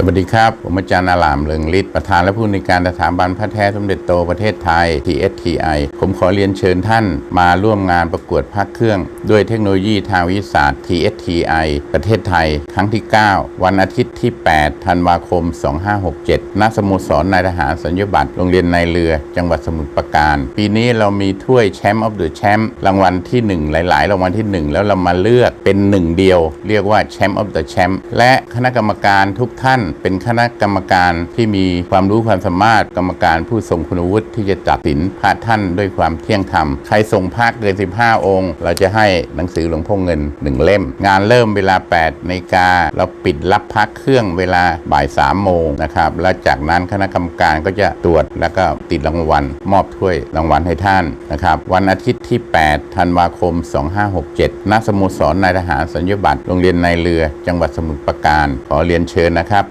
สวัสดีครับ ผมอาจารย์อาลามเลืองฤทธิ์ประธานและผู้ในวยการสถาบันพระแท้สมเด็จโตประเทศไทย TSTI ผมขอเรียนเชิญท่านมาร่วมงานประกวดพักเครื่อง ด้วยเทคโนโลยีทางวิทยาศาสตร์ TSTI ประเทศไทย ครั้งที่ 9 วันอาทิตย์ที่ 8 ธันวาคม 2567 ณ สโมสรนายทหารสัญญบัตรโรงเรียนนายเรือ จังหวัดสมุทรปราการ ปีนี้เรามีถ้วยแชมป์ออฟเดอะแชมป์รางวัลที่ 1 หลาย ๆ รางวัลที่ 1 แล้วเรามาเลือกเป็นหนึ่งเดียว เรียกว่าแชมป์ออฟเดอะแชมป์และคณะกรรมการทุกท่านเป็นคณะกรรมการที่มีความรู้ความสามารถกรรมการผู้ทรงคุณวุฒิที่จะตัดสินพระท่านด้วยความเที่ยงธรรม ใครส่งพระเกิน 15 องค์ เราจะให้หนังสือหลวงพ่อเงิน 1 เล่ม งานเริ่มเวลา8นาฬิกาเราปิดรับพักเครื่องเวลาบ่าย3โมงนะครับและจากนั้นคณะกรรมการก็จะตรวจแล้วก็ติดรางวัล มอบถ้วยรางวัลให้ท่านนะครับวันอาทิตย์ที่ 8 ธันวาคม 2567ณสโมสรนายทหารสัญญบัตรโรงเรียนนายเรือ จังหวัดสมุทรปราการขอเรียนเชิญนะครับ